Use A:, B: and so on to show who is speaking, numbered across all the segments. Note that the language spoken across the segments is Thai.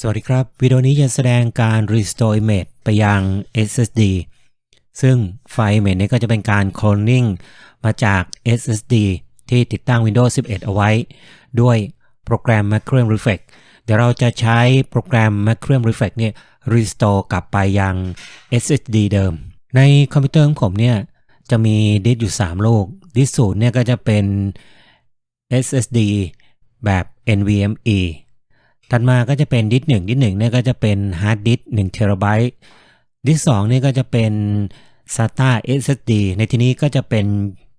A: สวัสดีครับ วิดีโอนี้จะแสดงการ restore image ไปยัง SSD ซึ่งไฟล์ image นี้ก็จะเป็นการ cloning มาจาก SSD ที่ติดตั้ง Windows 11 เอาไว้ ด้วยโปรแกรม Macrium Reflex เดี๋ยวเราจะใช้โปรแกรม Macrium Reflex เนี่ย restore กลับไปยัง SSD เดิม ในคอมพิวเตอร์ของผมเนี่ยจะมีดิสอยู่ 3 ลูก ดิสก์ศูนย์เนี่ยก็จะเป็น SSD แบบ NVMe ถัดมาก็จะเป็นดิสก์หนึ่งดิสก์หนึ่งเนี่ยก็จะเป็นฮาร์ดดิสก์หนึ่งเทราไบต์ดิสก์สองเนี่ยก็จะเป็น SATA SSD ในที่นี้ก็จะเป็น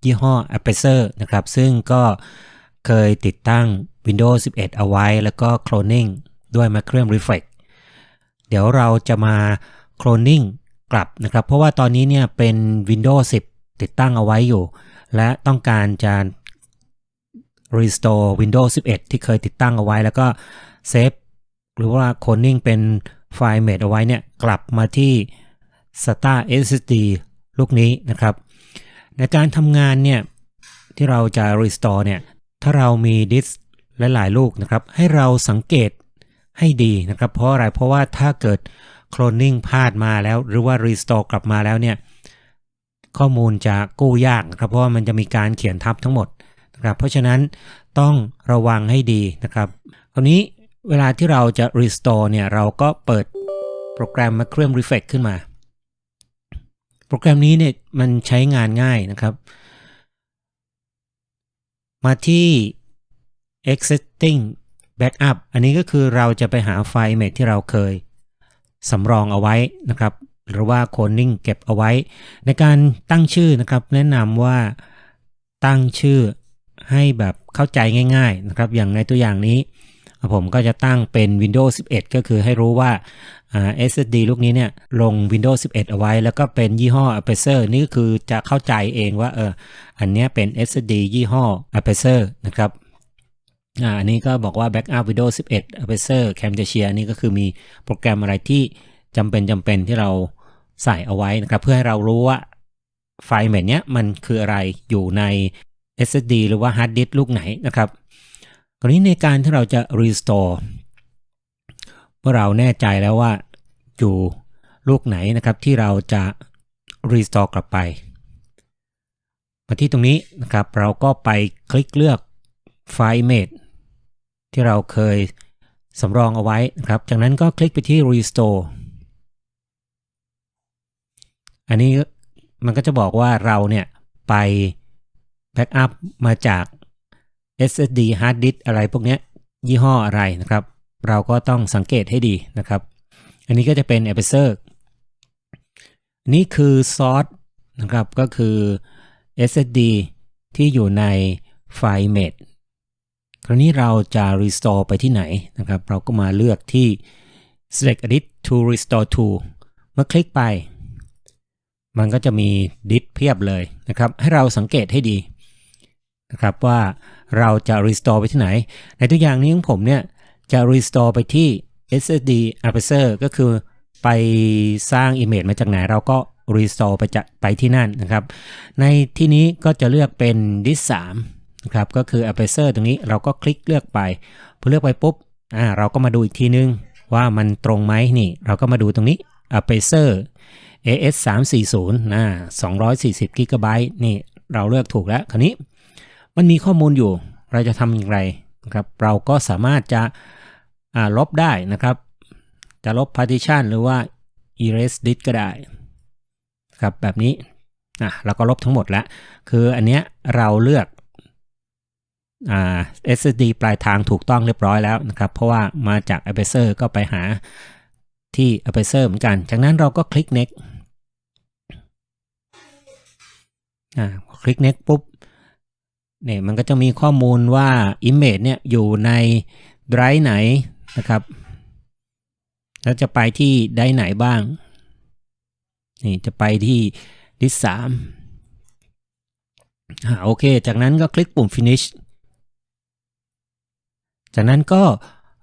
A: ยี่ห้อ Apacer นะครับ ซึ่งก็เคยติดตั้ง Windows 11 เอาไว้ แล้วก็ cloning ด้วย Macrium Reflex เดี๋ยวเราจะมา cloning กลับนะครับ เพราะว่าตอนนี้เนี่ยเป็น Windows 10 ติดตั้งเอาไว้อยู่ และต้องการจะ restore Windows 11 ที่เคยติดตั้งเอาไว้แล้วก็เซฟหรือว่า cloning เป็นไฟล์ image เอาไว้เนี่ยกลับมาที่ SATA SSD ลูกนี้นะครับ ในการทำงานเนี่ยที่เราจะ restore เนี่ยถ้าเรามีดิสก์หลายๆลูกนะครับ ให้เราสังเกตให้ดีนะครับ เพราะอะไรเพราะว่าถ้าเกิด cloning พลาดมาแล้ว หรือว่า restore กลับมาแล้วเนี่ยข้อมูลจะกู้ยากครับเพราะว่ามันจะมีการเขียนทับทั้งหมด นะครับเพราะฉะนั้นต้องระวังให้ดีนะครับคราวนี้เวลาที่เราจะ restore เนี่ยเราก็เปิดโปรแกรม Macrium Reflex ขึ้นมา โปรแกรมนี้เนี่ยมันใช้งานง่ายนะครับ มาที่ existing backup อันนี้ก็คือเราจะไปหาไฟล์ image ที่เราเคยสำรองเอาไว้นะครับ หรือว่า cloning เก็บเอาไว้ ในการตั้งชื่อนะครับ แนะนำว่าตั้งชื่อ ให้แบบเข้าใจง่ายๆนะครับอย่างในตัวอย่างนี้ ผมก็จะตั้งเป็น Windows 11 ก็คือให้รู้ว่า SSD ลูกนี้เนี่ยลง Windows 11 เอาไว้ แล้วก็เป็นยี่ห้อ Apacer นี่ก็คือจะเข้าใจเองว่าเอออันนี้เป็น SSD ยี่ห้อ Apacer นะครับอันนี้ก็บอกว่า Backup Windows 11 Apacer Camtasia นี่ก็คือมีโปรแกรมอะไรที่จำเป็นจำเป็นที่เราใส่เอาไว้นะครับ เพื่อให้เรารู้ว่าไฟล์แบบนี้มันคืออะไรอยู่ใน SSD หรือว่า Hard Disk ลูกไหนนะครับคราวนี้ในการที่เราจะ restore เมื่อเราแน่ใจแล้วว่าอยู่ลูกไหนนะครับที่เราจะ restore กลับไปมาที่ตรงนี้นะครับเราก็ไปคลิกเลือกไฟล์ image ที่เราเคยสำรองเอาไว้นะครับ จากนั้นก็คลิกไปที่ restore อันนี้มันก็จะบอกว่าเราเนี่ยไป backup มาจาก SSD hard disk อะไรพวกนี้ยี่ห้ออะไรนะครับ เราก็ต้องสังเกตให้ดีนะครับ อันนี้ก็จะเป็น Apacer นี่คือ source นะครับก็คือ SSD ที่อยู่ในไฟล์ image คราวนี้เราจะ restore ไปที่ไหนนะครับ เราก็มาเลือกที่ select edit to restore to เมื่อคลิกไป มันก็จะมีดิสเพียบเลยนะครับ ให้เราสังเกตให้ดี นะครับว่าเราจะ restore ไปที่ไหน ในตัวอย่างนี้ของผมเนี่ยจะ restore ไปที่ SSD Apacer ก็คือไปสร้าง image มาจากไหนเราก็ restore ไปจะไปที่นั่นนะครับ ในที่นี้ก็จะเลือกเป็น disk 3นะครับก็คือ Apacer ตรงนี้เราก็คลิกเลือกไปพอเลือกไปปุ๊บอ่าเราก็มาดูอีกทีนึงว่ามันตรงไหมนี่ เราก็มาดูตรงนี้ Apacer AS 3 4 0นะ240 GB นี่เราเลือกถูกแล้ว คราวนี้ มันมีข้อมูลอยู่ เราจะทำอย่างไรนะครับ เราก็สามารถจะลบได้นะครับ จะลบ partition หรือว่า erase disk ก็ได้ครับแบบนี้อะเราก็ลบทั้งหมดแล้ว คืออันเนี้ยเราเลือกอ SSD ปลายทางถูกต้องเรียบร้อยแล้วนะครับ เพราะว่ามาจาก Apacer ก็ไปหาที่ Apacer เหมือนกัน จากนั้นเราก็คลิก next คลิก next ปุ๊บ เนี่ยมันก็จะมีข้อมูลว่า Image เนี่ยอยู่ในไดรฟ์ไหนนะครับ แล้วจะไปที่ไดรฟ์ไหนบ้าง นี่จะไปที่ดิสสามอ่าโอเค จากนั้นก็คลิกปุ่ม finish จากนั้นก็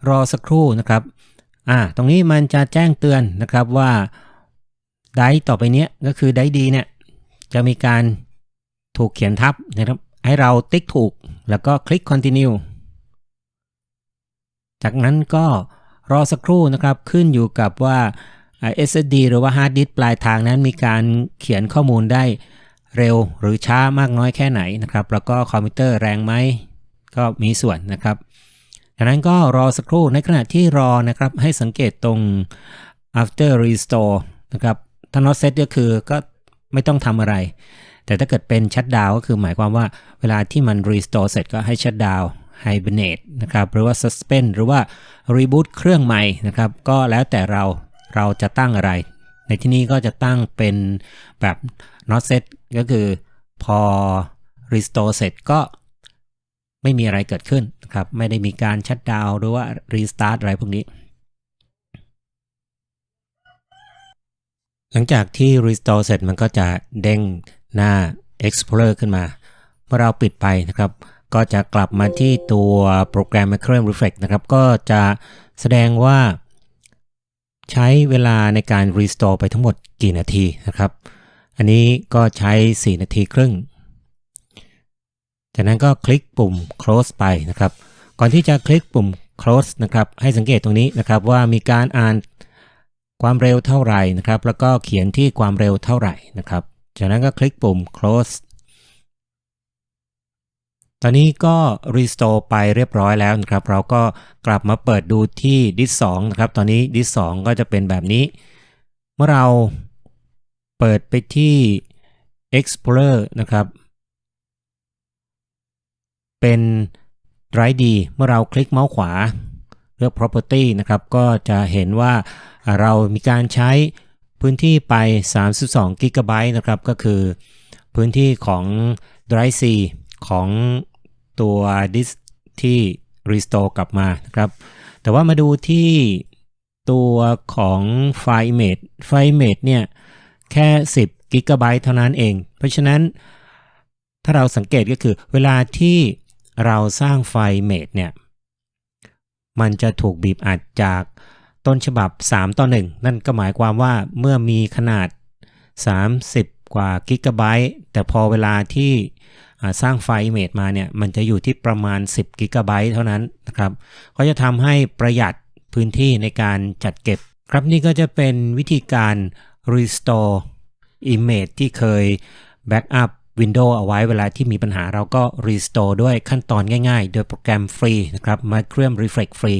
A: รอสักครู่นะครับ อ่า ตรงนี้มันจะแจ้งเตือนนะครับว่าไดต่อไปเนี้ยก็คือไดดีเนี่ยจะมีการถูกเขียนทับนะครับ ให้เราติ๊กถูกแล้วก็คลิก continue จากนั้นก็รอสักครู่นะครับขึ้นอยู่กับว่า SSD หรือว่าฮาร์ดดิสก์ปลายทางนั้นมีการเขียนข้อมูลได้เร็วหรือช้ามากน้อยแค่ไหนนะครับ แล้วก็คอมพิวเตอร์แรงไหมก็มีส่วนนะครับดังนั้นก็รอสักครู่ในขณะที่รอนะครับให้สังเกตตรง after restore นะครับถ้า not set ก็คือก็ไม่ต้องทำอะไร แต่ถ้าเกิดเป็นชัดดาวก็คือหมายความว่าเวลาที่มัน restore เสร็จก็ให้ชัดดาว hibernate นะครับหรือว่า suspend หรือว่า reboot เครื่องใหม่นะครับ ก็แล้วแต่เราเราจะตั้งอะไร ในที่นี้ก็จะตั้งเป็นแบบ not set ก็คือพอ restore เสร็จก็ไม่มีอะไรเกิดขึ้นนะครับ ไม่ได้มีการชัดดาวหรือว่า restart อะไรพวกนี้ หลังจากที่ restore เสร็จมันก็จะเด้ง หน้า Explorer ขึ้นมา เมื่อเราปิดไปนะครับ ก็จะกลับมาที่ตัวโปรแกรม Macro Reflect นะครับ ก็จะแสดงว่า ใช้เวลาในการ restore ไปทั้งหมดกี่นาทีนะครับ อันนี้ก็ใช้ 4 นาทีครึ่ง จากนั้นก็คลิกปุ่ม close ไปนะครับ ก่อนที่จะคลิกปุ่ม close นะครับ ให้สังเกตตรงนี้นะครับว่ามีการอ่านความเร็วเท่าไหร่นะครับ แล้วก็เขียนที่ความเร็วเท่าไหร่นะครับ จากนั้นก็คลิกปุ่ม close ตอนนี้ก็ restore ไปเรียบร้อยแล้วนะครับ เราก็กลับมาเปิดดูที่ disk 2นะครับ ตอนนี้ disk 2ก็จะเป็นแบบนี้ เมื่อเราเปิดไปที่ Explorer นะครับ เป็น Drive D เมื่อเราคลิกเมาส์ขวาเลือก Property นะครับ ก็จะเห็นว่าเรามีการใช้ พื้นที่ไป 32 g b นะครับ ก็คือพื้นที่ของ Drive C ของตัวดิสที่ restore กลับมานะครับ แต่ว่ามาดูที่ตัวของไฟล์ image ไฟล์ image เนี่ยแค่ 10 g b เท่านั้นเอง เพราะฉะนั้นถ้าเราสังเกตก็คือเวลาที่เราสร้างไฟล์ image เนี่ยมันจะถูกบีบอัดจาก ต้นฉบับ 3 ต่อ 1 นั่นก็หมายความว่าเมื่อมีขนาด 30 กว่ากิกะไบต์แต่พอเวลาที่สร้างไฟล์ image มาเนี่ยมันจะอยู่ที่ประมาณ 10กิกะไบต์เท่านั้นนะครับก็จะทำให้ประหยัดพื้นที่ในการจัดเก็บ ครับนี่ก็จะเป็นวิธีการ restore image ที่เคย backup Windows เอาไว้เวลาที่มีปัญหาเราก็ restore ด้วยขั้นตอนง่ายๆ โดยโปรแกรมฟรีนะครับ Microsoft Reflect ฟรี